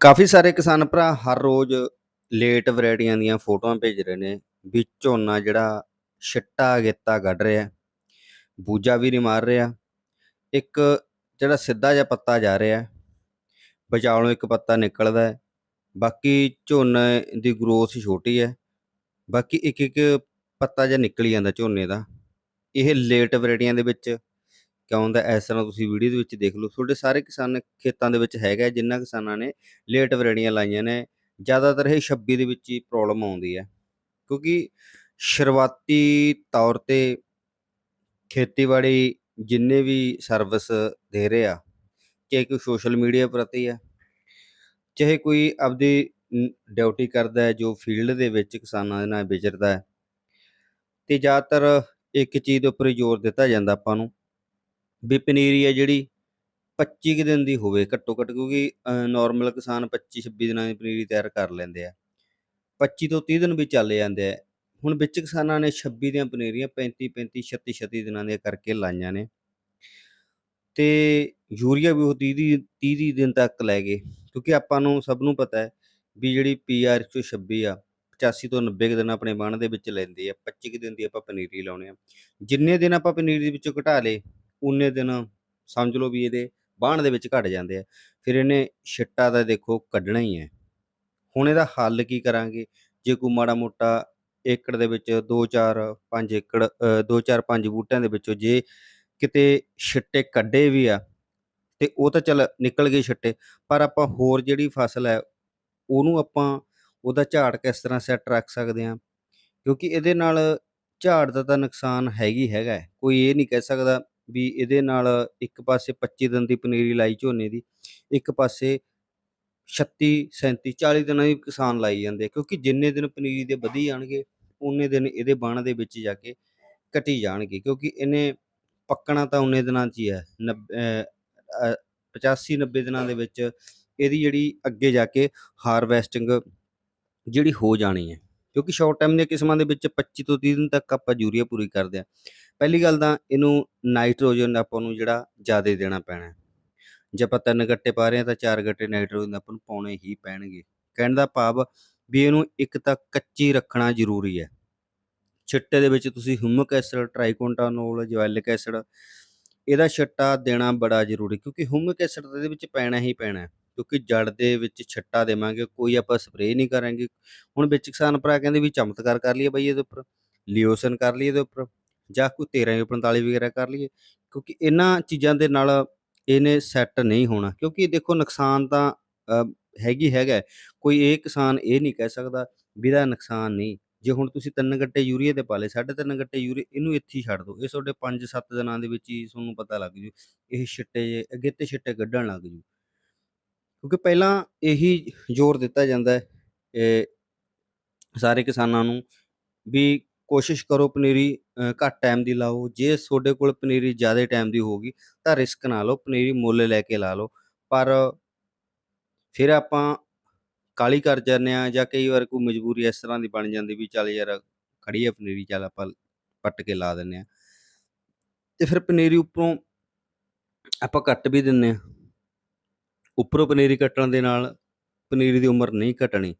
ਕਾਫੀ ਸਾਰੇ ਕਿਸਾਨ ਭਰਾ ਹਰ ਰੋਜ਼ ਲੇਟ ਵੈਰਾਈਟੀਆਂ ਦੀਆਂ ਫੋਟੋਆਂ ਭੇਜ ਰਹੇ ਨੇ ਵੀ ਝੋਨਾ ਜਿਹੜਾ ਛਿੱਟਾ ਗੇਤਾ ਕੱਢ ਰਿਹਾ ਬੂਜਾ ਵੀ ਨਹੀਂ ਮਾਰ ਰਿਹਾ, ਇੱਕ ਜਿਹੜਾ ਸਿੱਧਾ ਜਿਹਾ ਪੱਤਾ ਜਾ ਰਿਹਾ ਵਿਚਾਲੋਂ ਇੱਕ ਪੱਤਾ ਨਿਕਲਦਾ ਹੈ, ਬਾਕੀ ਝੋਨੇ ਦੀ ਗਰੋਥ ਛੋਟੀ ਹੈ, ਬਾਕੀ ਇੱਕ ਇੱਕ ਪੱਤਾ ਜਿਹਾ ਨਿਕਲ ਜਾਂਦਾ ਝੋਨੇ ਦਾ, ਇਹ ਲੇਟ ਵੈਰਾਈਟੀਆਂ ਦੇ ਵਿੱਚ ਕਿਉਂ ਹੁੰਦਾ? ਇਸ ਤਰ੍ਹਾਂ ਤੁਸੀਂ ਵੀਡੀਓ ਦੇ ਵਿੱਚ ਦੇਖ ਲਓ ਤੁਹਾਡੇ ਸਾਰੇ ਕਿਸਾਨ ਖੇਤਾਂ ਦੇ ਵਿੱਚ ਹੈਗਾ ਹੈ, ਜਿਨ੍ਹਾਂ ਕਿਸਾਨਾਂ ਨੇ ਲੇਟ ਵੈਰਾਈਟੀਆਂ ਲਾਈਆਂ ਨੇ ਜ਼ਿਆਦਾਤਰ ਇਹ 26 ਦੇ ਵਿੱਚ ਹੀ ਪ੍ਰੋਬਲਮ ਆਉਂਦੀ ਹੈ। ਕਿਉਂਕਿ ਸ਼ੁਰੂਆਤੀ ਤੌਰ ਤੇ ਖੇਤੀਬਾੜੀ ਜਿੰਨੇ ਵੀ ਸਰਵਿਸ ਦੇ ਰਹੇ ਆ ਚਾਹੇ ਕੋਈ ਸੋਸ਼ਲ ਮੀਡੀਆ ਪ੍ਰਤੀ ਆ ਚਾਹੇ ਕੋਈ ਆਪਦੀ ਡਿਊਟੀ ਕਰਦਾ ਹੈ ਜੋ ਫੀਲਡ ਦੇ ਵਿੱਚ ਕਿਸਾਨਾਂ ਦੇ ਨਾਲ ਵਿਚਰਦਾ ਹੈ ਤੇ ਜ਼ਿਆਦਾਤਰ ਇੱਕ ਚੀਜ਼ ਦੇ ਉੱਪਰ ਹੀ ਜ਼ੋਰ ਦਿੱਤਾ ਜਾਂਦਾ ਆਪਾਂ ਨੂੰ। ਵੀ ਪਨੀਰੀ ਹੈ ਜਿਹੜੀ 25 ਕੁ ਦਿਨ ਦੀ ਹੋਵੇ ਘੱਟੋ ਘੱਟ, ਕਿਉਂਕਿ ਨਾਰਮਲ ਕਿਸਾਨ 25 26 ਦਿਨਾਂ ਦੀ ਪਨੀਰੀ ਤਿਆਰ ਕਰ ਲੈਂਦੇ ਆ। 25 ਤੋਂ 30 ਦਿਨ ਵੀ ਚੱਲ ਜਾਂਦੇ ਆ। ਹੁਣ ਵਿੱਚ ਕਿਸਾਨਾਂ ਨੇ 26 ਦੀਆਂ ਪਨੀਰੀਆਂ 35 35 36 36 ਦਿਨਾਂ ਦੀਆਂ ਕਰਕੇ ਲਾਈਆਂ ਨੇ। ਤੇ ਯੂਰੀਆ ਵੀ ਉਹ 30 ਦੀ 30 ਦੀ ਦਿਨ ਤੱਕ ਲੈ ਗਏ। ਕਿਉਂਕਿ ਆਪਾਂ ਨੂੰ ਸਭ ਨੂੰ ਪਤਾ ਹੈ ਵੀ ਜਿਹੜੀ ਪੀਆਰ 126 ਆ 85 ਤੋਂ 90 ਕੁ ਦਿਨ ਆਪਣੇ ਬਾਣ ਦੇ ਵਿੱਚ ਲੈਂਦੀ ਆ। 25 ਕੁ ਦਿਨ ਦੀ ਆਪਾਂ ਪਨੀਰੀ ਲਾਉਣੇ ਆ। ਜਿੰਨੇ ਦਿਨ ਆਪਾਂ ਪਨੀਰੀ ਦੇ ਵਿੱਚੋਂ ਘਟਾ ਲੇ ਉਨੇ ਦਿਨ ਸਮਝ ਲਓ ਵੀ ਇਹਦੇ ਬਾਣ ਦੇ ਵਿੱਚ ਘਟ ਜਾਂਦੇ ਆ। ਫਿਰ ਇਹਨੇ ਛਿੱਟਾ ਦਾ ਦੇਖੋ ਕੱਢਣਾ ਹੀ ਹੈ। ਹੁਣ ਇਹਦਾ ਹੱਲ ਕੀ ਕਰਾਂਗੇ? ਜੇ ਕੋਈ ਮਾੜਾ ਮੋਟਾ ਏਕੜ ਦੇ ਵਿੱਚ 2 4 5 ਏਕੜ 2 4 5 ਬੂਟਿਆਂ ਦੇ ਵਿੱਚੋਂ ਜੇ ਕਿਤੇ ਛਿੱਟੇ ਕੱਢੇ ਵੀ ਆ, ਤੇ ਉਹ ਤਾਂ ਚੱਲ ਨਿਕਲ ਗਏ ਛਿੱਟੇ, ਪਰ ਆਪਾਂ ਹੋਰ ਜਿਹੜੀ ਫਸਲ ਹੈ, ਉਹਨੂੰ ਆਪਾਂ ਉਹਦਾ ਝਾੜ ਕਿਸ ਤਰ੍ਹਾਂ ਸੈੱਟ ਰੱਖ ਸਕਦੇ ਹਾਂ? ਕਿਉਂਕਿ ਇਹਦੇ ਨਾਲ ਝਾੜ ਦਾ ਤਾਂ ਨੁਕਸਾਨ ਹੈਗੀ ਹੈਗਾ ਕੋਈ ਇਹ ਨਹੀਂ ਕਹਿ ਸਕਦਾ ਵੀ ਇਹਦੇ ਨਾਲ ਇੱਕ ਪਾਸੇ 25 ਦਿਨ ਦੀ ਪਨੀਰੀ ਲਾਈ ਝੋਨੇ ਦੀ, ਇੱਕ ਪਾਸੇ 36 37 40 ਦਿਨਾਂ ਦੀ ਕਿਸਾਨ ਲਾਈ ਜਾਂਦੇ ਕਿਉਂਕਿ ਜਿੰਨੇ ਦਿਨ ਪਨੀਰੀ ਦੇ ਵਧੀ ਜਾਣਗੇ ਉਨੇ ਦਿਨ ਇਹਦੇ ਬਾਣ ਦੇ ਵਿੱਚ ਜਾ ਕੇ ਘਟੀ ਜਾਣਗੇ, ਕਿਉਂਕਿ ਇਹਨੇ ਪੱਕਣਾ ਤਾਂ ਉਨੇ ਦਿਨਾਂ 'ਚ ਹੀ ਹੈ 85 90 ਦਿਨਾਂ ਦੇ ਵਿੱਚ ਇਹਦੀ ਜਿਹੜੀ ਅੱਗੇ ਜਾ ਕੇ ਹਾਰਵੈਸਟਿੰਗ ਜਿਹੜੀ ਹੋ ਜਾਣੀ ਹੈ, ਕਿਉਂਕਿ ਸ਼ਾਰਟ ਟਾਈਮ ਦੀਆਂ ਕਿਸਮਾਂ ਦੇ ਵਿੱਚ 25 ਤੋਂ 30 ਦਿਨ ਤੱਕ ਆਪਾਂ ਯੂਰੀਆ ਪੂਰੀ ਕਰਦੇ ਆ ਪਹਿਲੀ ਗੱਲ ਤਾਂ ਇਹਨੂੰ ਨਾਈਟ੍ਰੋਜਨ ਆਪਾਂ ਨੂੰ ਜਿਹੜਾ ਜ਼ਿਆਦਾ ਦੇਣਾ ਪੈਣਾ ਜੇ ਆਪਾਂ ਤਿੰਨ ਗੱਟੇ ਪਾ ਰਹੇ ਹਾਂ ਤਾਂ ਚਾਰ ਗੱਟੇ ਨਾਈਟ੍ਰੋਜਨ ਆਪਾਂ ਨੂੰ ਪਾਉਣੇ ਹੀ ਪੈਣਗੇ। ਕਹਿਣ ਦਾ ਭਾਵ ਵੀ ਇਹਨੂੰ ਇੱਕ ਤਾਂ ਕੱਚੀ ਰੱਖਣਾ ਜ਼ਰੂਰੀ ਹੈ। ਛਿੱਟੇ ਦੇ ਵਿੱਚ ਤੁਸੀਂ ਹਿਊਮਿਕ ਐਸਿਡ, ਟ੍ਰਾਈਕੋਂਟਾਨੋਲ, ਜਵੈਲਿਕ ਐਸਿਡ ਇਹਦਾ ਛਿੱਟਾ ਦੇਣਾ ਬੜਾ ਜ਼ਰੂਰੀ ਕਿਉਂਕਿ ਹਿਊਮਿਕ ਐਸਿਡ ਤਾਂ ਇਹਦੇ ਵਿੱਚ ਪੈਣਾ ਹੀ ਪੈਣਾ ਕਿਉਂਕਿ ਜੜ ਦੇ ਵਿੱਚ ਛਿੱਟਾ ਦੇਵਾਂਗੇ, ਕੋਈ ਆਪਾਂ ਸਪਰੇਅ ਨਹੀਂ ਕਰਾਂਗੇ। ਹੁਣ ਵਿੱਚ ਕਿਸਾਨ ਭਰਾ ਕਹਿੰਦੇ ਵੀ ਚਮਤਕਾਰ ਕਰ ਲਈਏ ਬਈ ਇਹਦੇ ਉੱਪਰ, ਲਿਓਸਨ ਕਰ ਲਈਏ ਇਹਦੇ ਉੱਪਰ। ਜਾਂ ਕੋਈ 1345 ਵਗੈਰਾ ਕਰ ਲਈਏ ਕਿਉਂਕਿ ਇਹਨਾਂ ਚੀਜ਼ਾਂ ਦੇ ਨਾਲ ਇਹਨੇ ਸੈੱਟ ਨਹੀਂ ਹੋਣਾ। ਕਿਉਂਕਿ ਦੇਖੋ ਨੁਕਸਾਨ ਤਾਂ ਅ, ਹੈਗੀ ਹੈਗਾ ਕੋਈ ਇਹ ਕਿਸਾਨ ਇਹ ਨਹੀਂ ਕਹਿ ਸਕਦਾ ਵੀ ਇਹਦਾ ਨੁਕਸਾਨ ਨਹੀਂ। ਜੇ ਹੁਣ ਤੁਸੀਂ ਤਿੰਨ ਗੱਟੇ ਯੂਰੀਆ ਦੇ ਪਾ ਲਏ ਸਾਢੇ ਤਿੰਨ ਗੱਟੇ ਯੂਰੀਆ ਇਹਨੂੰ ਇੱਥੇ ਹੀ ਛੱਡ ਦਿਓ। ਇਹ ਤੁਹਾਡੇ 5-7 ਦਿਨਾਂ ਦੇ ਵਿੱਚ ਹੀ ਤੁਹਾਨੂੰ ਪਤਾ ਲੱਗ ਜੂ ਇਹ ਛਿੱਟੇ ਜੇ ਅੱਗੇ ਤੇ ਛਿੱਟੇ ਕੱਢਣ ਲੱਗ ਜੂ। ਕਿਉਂਕਿ ਪਹਿਲਾਂ ਇਹੀ ਜ਼ੋਰ ਦਿੱਤਾ ਜਾਂਦਾ ਹੈ ਇਹ ਸਾਰੇ ਕਿਸਾਨਾਂ ਨੂੰ ਵੀ ਕੋਸ਼ਿਸ਼ ਕਰੋ ਪਨੀਰੀ ਅ, ਘੱਟ ਟਾਈਮ ਦੀ ਲਾਓ ਜੇ ਤੁਹਾਡੇ ਕੋਲ ਪਨੀਰੀ ਜ਼ਿਆਦਾ ਟਾਈਮ ਦੀ ਹੋਗੀ ਤਾਂ ਰਿਸਕ ਨਾ ਲਓ ਪਨੀਰੀ ਮੁੱਲ ਲੈ ਕੇ ਲਾ ਲਓ। ਪਰ ਫਿਰ ਆਪਾਂ ਕਾਹਲੀ ਕਰ ਜਾਂਦੇ ਹਾਂ ਜਾਂ ਕਈ ਵਾਰ ਕੋਈ ਮਜਬੂਰੀ ਇਸ ਤਰ੍ਹਾਂ ਦੀ ਬਣ ਜਾਂਦੀ ਵੀ ਚੱਲ ਯਾਰ ਖੜੀ ਹੈ ਪਨੀਰੀ ਚੱਲ ਆਪਾਂ ਪੱਟ ਕੇ ਲਾ ਦਿੰਦੇ ਹਾਂ। ਤੇ ਫਿਰ ਪਨੀਰੀ ਉੱਪਰੋਂ ਆਪਾਂ ਕੱਟ ਵੀ ਦਿੰਦੇ ਹਾਂ। ਉੱਪਰੋਂ ਪਨੀਰੀ ਕੱਟਣ ਦੇ ਨਾਲ ਪਨੀਰੀ ਦੀ ਉਮਰ ਨਹੀਂ ਘਟਣੀ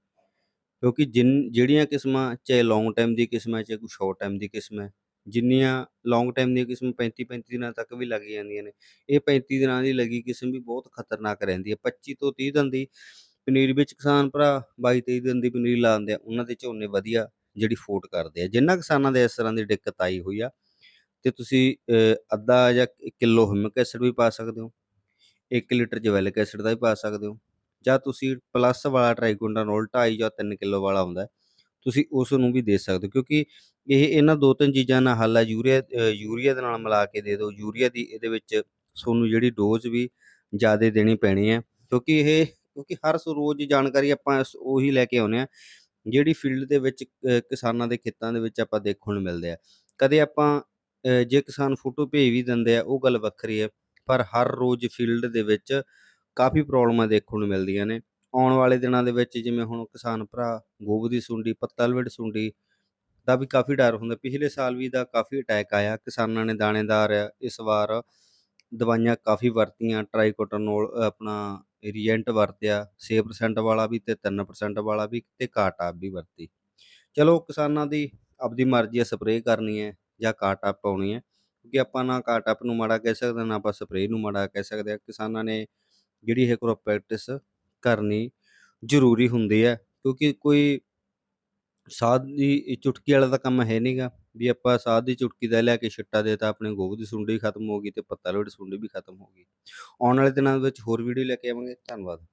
ਕਿਉਂਕਿ ਜਿਨ ਜਿਹੜੀਆਂ ਕਿਸਮਾਂ ਚਾਹੇ ਲੌਂਗ ਟਾਈਮ ਦੀ ਕਿਸਮ ਹੈ ਚਾਹੇ ਕੋਈ ਸ਼ਾਰਟ ਟਾਈਮ ਦੀ ਕਿਸਮ ਹੈ ਜਿੰਨੀਆਂ ਲੌਂਗ ਟਾਈਮ ਦੀਆਂ ਕਿਸਮ 35 35 ਦਿਨਾਂ ਤੱਕ ਵੀ ਲੱਗ ਜਾਂਦੀਆਂ ਨੇ, ਇਹ 35 ਦਿਨਾਂ ਦੀ ਲੱਗੀ ਕਿਸਮ ਵੀ ਬਹੁਤ ਖਤਰਨਾਕ ਰਹਿੰਦੀ ਹੈ। 25 ਤੋਂ 30 ਦਿਨ ਦੀ ਪਨੀਰੀ ਵਿੱਚ ਕਿਸਾਨ ਭਰਾ 22 23 ਦਿਨ ਦੀ ਪਨੀਰੀ ਦਿੰਦੇ ਆ, ਉਹਨਾਂ ਦੇ ਝੋਨੇ ਵਧੀਆ ਜਿਹੜੀ ਫੋਟ ਕਰਦੇ ਆ। ਜਿੰਨਾ ਕਿਸਾਨਾਂ ਦੇ ਇਸ ਤਰ੍ਹਾਂ ਦੀ ਦਿੱਕਤ ਆਈ ਹੋਈ ਆ, ਤੇ ਤੁਸੀਂ ਅੱਧਾ ਜਾਂ ਕਿਲੋ ਹਿਊਮਿਕ ਐਸਿਡ ਵੀ ਪਾ ਸਕਦੇ ਹੋ 1 ਲੀਟਰ ਜਵੈਲਿਕ ਐਸਿਡ ਦਾ ਵੀ ਪਾ ਸਕਦੇ ਹੋ, ਜਾਂ ਤੁਸੀਂ ਪਲੱਸ ਵਾਲਾ ਟ੍ਰਾਈਕੋਂਡਾਨੋਲ 2.5 ਜਾਂ 3 ਕਿਲੋ ਵਾਲਾ ਹੁੰਦਾ ਤੁਸੀਂ ਉਸ ਨੂੰ ਵੀ ਦੇ ਸਕਦੇ ਹੋ, ਕਿਉਂਕਿ ਇਹ ਇਹਨਾਂ ਦੋ ਤਿੰਨ ਚੀਜ਼ਾਂ ਨਾਲ ਹੱਲ ਆ ਯੂਰੀਆ ਅ, ਯੂਰੀਆ ਦੇ ਨਾਲ ਮਿਲਾ ਕੇ ਦੇ ਦਿਓ। ਯੂਰੀਆ ਦੀ ਇਹਦੇ ਵਿੱਚ ਤੁਹਾਨੂੰ ਜਿਹੜੀ ਡੋਜ਼ ਵੀ ਜ਼ਿਆਦਾ ਦੇਣੀ ਪੈਣੀ ਹੈ ਕਿਉਂਕਿ ਇਹ ਕਿਉਂਕਿ ਹਰ ਸ- ਰੋਜ਼ ਜਾਣਕਾਰੀ ਆਪਾਂ ਇਸ- ਉਹੀ ਲੈ ਕੇ ਆਉਂਦੇ ਹਾਂ ਜਿਹੜੀ ਫੀਲਡ ਦੇ ਵਿੱਚ ਅ, ਕਿਸਾਨਾਂ ਦੇ ਖੇਤਾਂ ਦੇ ਵਿੱਚ ਆਪਾਂ ਦੇਖਣ ਨੂੰ ਮਿਲਦੇ ਆ। ਕਦੇ ਆਪਾਂ ਅ, ਜੇ ਕਿਸਾਨ ਫੋਟੋ ਭੇਜ ਵੀ ਦਿੰਦੇ ਆ ਉਹ ਗੱਲ ਵੱਖਰੀ ਹੈ ਪਰ ਹਰ ਰੋਜ਼ ਫੀਲਡ ਦੇ ਵਿੱਚ ਕਾਫੀ ਪ੍ਰੋਬਲਮਾਂ ਦੇਖਣ ਨੂੰ ਮਿਲਦੀਆਂ ਨੇ। ਆਉਣ ਵਾਲੇ ਦਿਨਾਂ ਦੇ ਵਿੱਚ ਜਿਵੇਂ ਹੁਣ ਕਿਸਾਨ ਭਰਾ ਗੋਬ ਦੀ ਸੁੰਡੀ ਪੱਤਲਵਿੜ ਸੁੰਡੀ ਦਾ ਵੀ ਕਾਫੀ ਡਰ ਹੁੰਦਾ। ਪਿਛਲੇ ਸਾਲ ਵੀ ਦਾ ਕਾਫੀ ਅਟੈਕ ਆਇਆ। ਕਿਸਾਨਾਂ ਨੇ ਦਾਣੇਦਾਰ ਇਸ ਵਾਰ ਦਵਾਈਆਂ ਕਾਫੀ ਵਰਤੀਆਂ। ਟ੍ਰਾਈਕੋਟਰਨੋਲ ਆਪਣਾ ਰੀਐਂਟ ਵਰਤਿਆ। 6% ਵਾਲਾ ਵੀ ਤੇ 3% ਵਾਲਾ ਵੀ ਤੇ ਕਾਟਾਪ ਵੀ ਵਰਤੀ। ਚਲੋ, ਕਿਸਾਨਾਂ ਦੀ ਆਪਦੀ ਮਰਜ਼ੀ ਹੈ ਸਪਰੇਅ ਕਰਨੀ ਹੈ ਜਾਂ ਕਾਟਾਪ ਪਾਉਣੀ ਹੈ। ਕਿਉਂਕਿ ਆਪਾਂ ਨਾ ਕਾਟਾਪ ਨੂੰ ਮਾੜਾ ਕਹਿ ਸਕਦੇ ਨਾ ਆਪਾਂ ਸਪਰੇਅ ਨੂੰ ਮਾੜਾ ਕਹਿ ਸਕਦੇ ਆ ਕਿਸਾਨਾਂ ਨੇ ਜਿਹੜੀ ਇਹ ਕਰੋ ਪ੍ਰੈਕਟਿਸ ਕਰਨੀ ਜ਼ਰੂਰੀ ਹੁੰਦੀ ਹੈ। ਕਿਉਂਕਿ ਕੋਈ ਸਾਧ ਦੀ ਚੁਟਕੀ ਵਾਲਾ ਤਾਂ ਕੰਮ ਹੈ ਨਹੀਂਗਾ ਵੀ ਆਪਾਂ ਸਾਧ ਦੀ ਚੁਟਕੀ ਦਾ ਲਿਆ ਕੇ ਛਿੱਟਾ ਦੇਤਾ, ਆਪਣੇ ਗੋਭ ਦੀ ਸੁੰਡੀ ਖਤਮ ਹੋ ਗਈ ਤੇ ਪੱਤਾ ਲੋੜ ਸੁੰਡੀ ਵੀ ਖਤਮ ਹੋ ਗਈ। ਆਉਣ ਵਾਲੇ ਦਿਨਾਂ ਵਿੱਚ ਹੋਰ ਵੀਡੀਓ ਲੈ ਕੇ ਆਵਾਂਗੇ, ਧੰਨਵਾਦ।